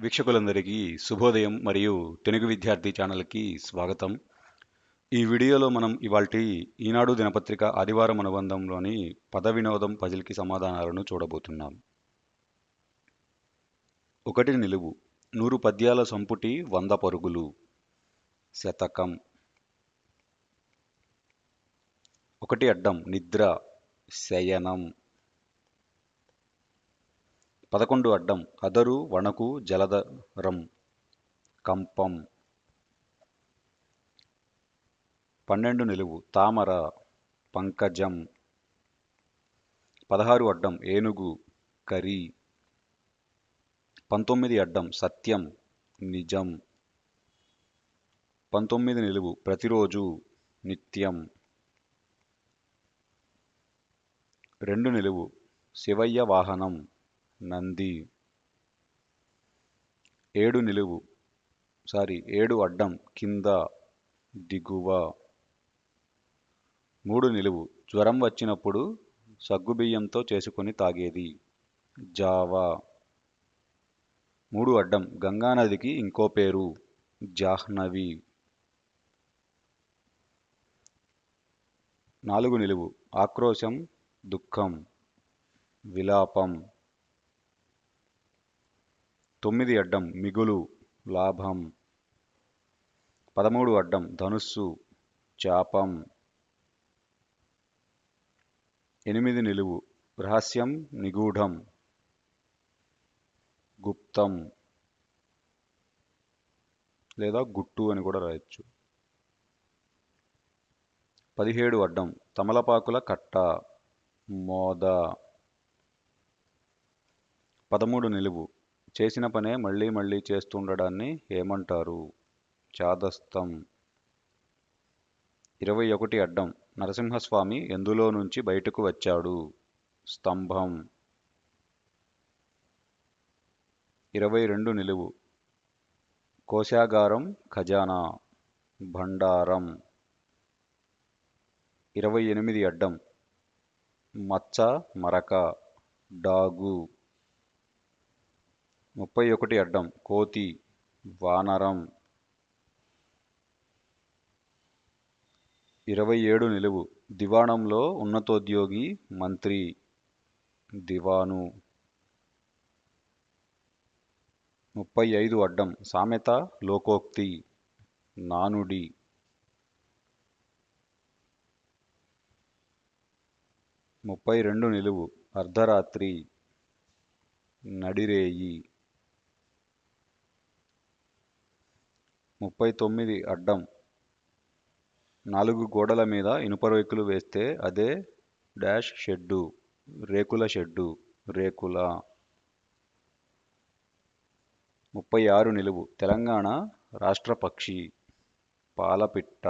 వీక్షకులందరికీ శుభోదయం మరియు తెలుగు విద్యార్థి ఛానల్కి స్వాగతం. ఈ వీడియోలో మనం ఇవాల్టి ఈనాడు దినపత్రిక ఆదివారం అనుబంధంలోని పద వినోదం పజిల్కి సమాధానాలను చూడబోతున్నాం. ఒకటి నిలువు నూరు పద్యాల సంపుటి వంద పరుగులు శతకం. ఒకటి అడ్డం నిద్ర శయనం. పదకొండు అడ్డం అదరు వణకు జలధరం కంపం. పన్నెండు నిలువు తామర పంకజం. పదహారు అడ్డం ఏనుగు కరి పంతొమ్మిది అడ్డం సత్యం నిజం. పంతొమ్మిది నిలువు ప్రతిరోజు నిత్యం. రెండు నిలువు శివయ్య వాహనం. నంది. ఏడు నిలువు. సారీ ఏడు అడ్డం కింద దిగువ. మూడు నిలువు. జ్వరం వచ్చినప్పుడు సగ్గుబియ్యంతో చేసుకొని తాగేది. జావా. మూడు అడ్డం గంగానదికి ఇంకో పేరు జాహ్నవి. నాలుగు నిలువు. ఆక్రోశం దుఃఖం విలాపం. తొమ్మిది అడ్డం మిగులు లాభం. పదమూడు అడ్డం ధనుస్సు చాపం. ఎనిమిది నిలువు రహస్యం నిగూఢం. గుప్తం. లేదా గుట్టు అని కూడా రాయొచ్చు. పదిహేడు అడ్డం తమలపాకుల కట్ట మోద. పదమూడు నిలువు చేసిన పనే మళ్ళీ మళ్ళీ చేస్తుండడాన్ని ఏమంటారు? చాదస్తం. ఇరవై ఒకటి అడ్డం. నరసింహస్వామి ఎందులో నుంచి బయటకు వచ్చాడు? స్తంభం. ఇరవై రెండు నిలువు. కోశాగారం ఖజానా. భండారం. ఇరవై ఎనిమిది అడ్డం. మచ్చ మరక. డాగు. ముప్పై ఒకటి అడ్డం. కోతి వానరం. ఇరవై ఏడు నిలువు. దివాణంలో ఉన్నతోద్యోగి మంత్రి. దివాను. ముప్పై ఐదు అడ్డం. సామెత లోకోక్తి. నానుడి. ముప్పై రెండు నిలువు. అర్ధరాత్రి. నడిరేయి. ముప్పై తొమ్మిది అడ్డం. నాలుగు గోడల మీద ఇనుప రేకులు వేస్తే అదే డాష్ షెడ్డు. రేకుల షెడ్డు. రేకుల. ముప్పై ఆరు నిలువు. తెలంగాణ రాష్ట్ర పక్షి. పాలపిట్ట.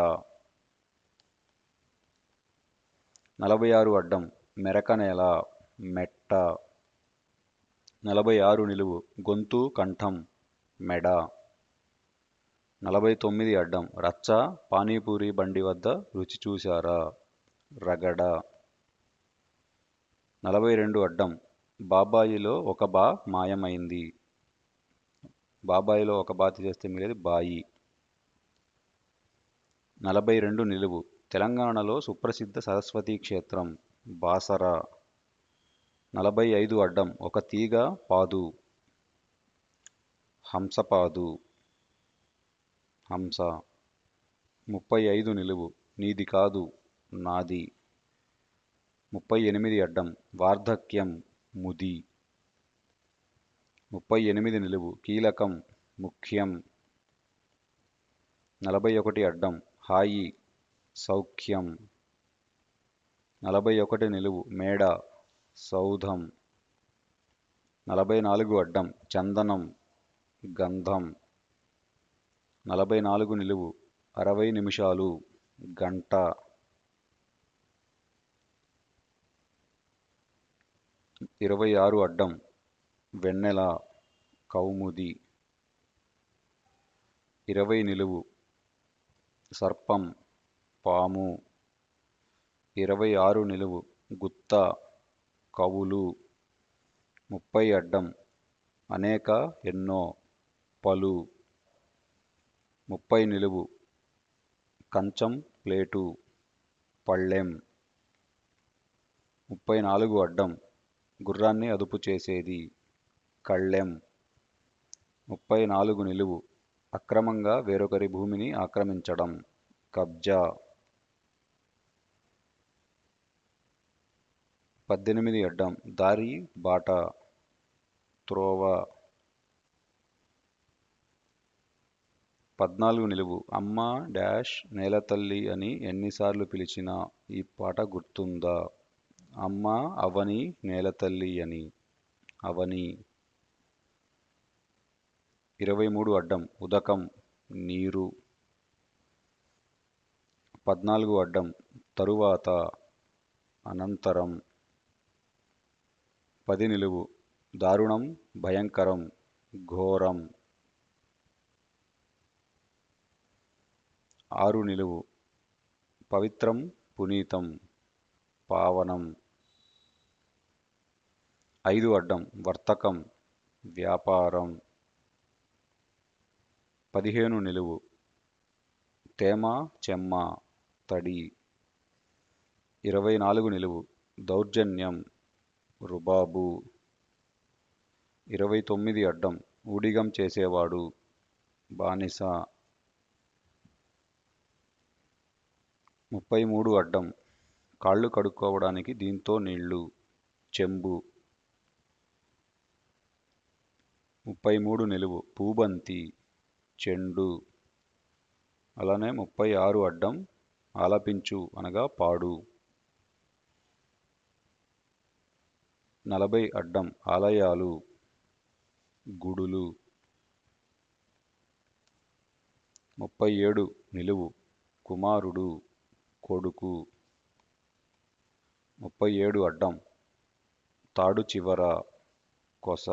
నలభై ఆరు అడ్డం. మెరక నేల. మెట్ట. నలభై ఆరు నిలువు. గొంతు కంఠం. మెడ. నలభై తొమ్మిది అడ్డం రచ్చ పానీపూరి బండి వద్ద రుచి చూశారా? రగడ. నలభై రెండు అడ్డం బాబాయిలో ఒక బా మాయమైంది. బాబాయిలో ఒక బాతి చేస్తే మిగిలేదు బాయి. నలభై రెండు నిలువు తెలంగాణలో సుప్రసిద్ధ సరస్వతీ క్షేత్రం బాసరా. నలభై ఐదు అడ్డం ఒక తీగ పాదు. హంసపాదు. హంస. ముప్పై ఐదు నిలువు. నీది కాదు నాది. ముప్పై ఎనిమిది అడ్డం. వార్ధక్యం ముది. ముప్పై ఎనిమిది నిలువు. కీలకం ముఖ్యం. నలభై ఒకటి అడ్డం. హాయి సౌఖ్యం. నలభై ఒకటి నిలువు. మేడ సౌధం. నలభై నాలుగు అడ్డం. చందనం గంధం. నలభై నాలుగు నిలువు అరవై నిమిషాలు గంట. ఇరవై ఆరు అడ్డం వెన్నెల కౌముది. ఇరవై నిలువు సర్పం పాము. ఇరవై ఆరు నిలువు గుత్త కవులు. ముప్పై అడ్డం అనేక ఎన్నో పలు. ముప్పై నిలువు. కంచం ప్లేటు పళ్ళెం. ముప్పై నాలుగు అడ్డం. గుర్రాన్ని అదుపు చేసేది. కళ్ళెం. ముప్పై నాలుగు నిలువు. అక్రమంగా వేరొకరి భూమిని ఆక్రమించడం. కబ్జా. పద్దెనిమిది అడ్డం. దారి బాట. త్రోవ. పద్నాలుగు నిలువు. అమ్మ డాష్ నేలతల్లి అని ఎన్నిసార్లు పిలిచినా ఈ పాట గుర్తుందా? అమ్మ అవని నేలతల్లి అని. అవని. ఇరవై మూడు అడ్డం. ఉదకం నీరు. పద్నాలుగు అడ్డం. తరువాత అనంతరం. పది నిలువు. దారుణం భయంకరం ఘోరం. ఆరు నిలువు. పవిత్రం పునీతం పావనం. ఐదు అడ్డం. వర్తకం వ్యాపారం. పదిహేను నిలువు. తేమ చెమ్మ తడి. ఇరవై నాలుగు నిలువు. దౌర్జన్యం రుబాబు. ఇరవై తొమ్మిది అడ్డం. ఊడిగం చేసేవాడు. బానిస. ముప్పై మూడు అడ్డం. కాళ్ళు కడుక్కోవడానికి దీంతో నీళ్ళు. చెంబు. ముప్పై మూడు నిలువు. పూబంతి. చెండు. అలానే ముప్పై ఆరు అడ్డం. ఆలపించు అనగా పాడు. నలభై అడ్డం. ఆలయాలు. గుడులు. ముప్పై ఏడు నిలువు. కుమారుడు. కొడుకు. ముప్పై ఏడు అడ్డం. తాడు చివర కొస.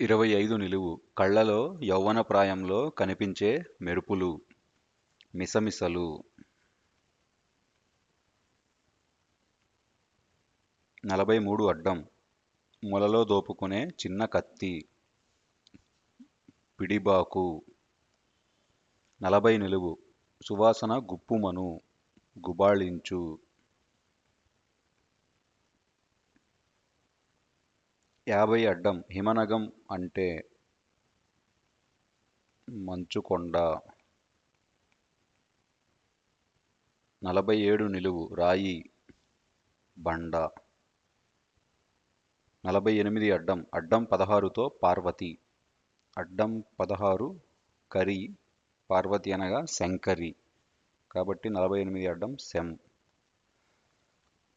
ఇరవై ఐదు నిలువు. కళ్ళలో యౌవన ప్రాయంలో కనిపించే మెరుపులు. మిసమిసలు. నలభై మూడు అడ్డం. మొలలో దోపుకునే చిన్న కత్తి. పిడిబాకు. నలభై నిలువు. సువాసన గుప్పుమను గుబాళించు. యాభై అడ్డం హిమనగం అంటే మంచుకొండ. నలభై ఏడు నిలువు రాయి బండ. నలభై ఎనిమిది అడ్డం అడ్డం పదహారుతో పార్వతి. అడ్డం పదహారు కరి పార్వతి అనగా శంకరి. కాబట్టి నలభై ఎనిమిది అడ్డం శం.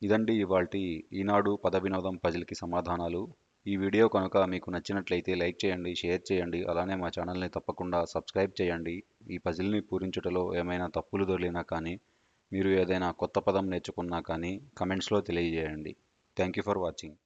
ఇదండి ఇవాళ ఈనాడు పద వినోదం పజిల్కి సమాధానాలు. ఈ వీడియో కనుక మీకు నచ్చినట్లయితే లైక్ చేయండి షేర్ చేయండి అలానే మా ఛానల్ని తప్పకుండా సబ్స్క్రైబ్ చేయండి. ఈ పజిల్ని పూరించుటలో ఏమైనా తప్పులు దొరికినా కానీ మీరు ఏదైనా కొత్త పదం నేర్చుకున్నా కానీ కమెంట్స్లో తెలియజేయండి. Thank you for watching.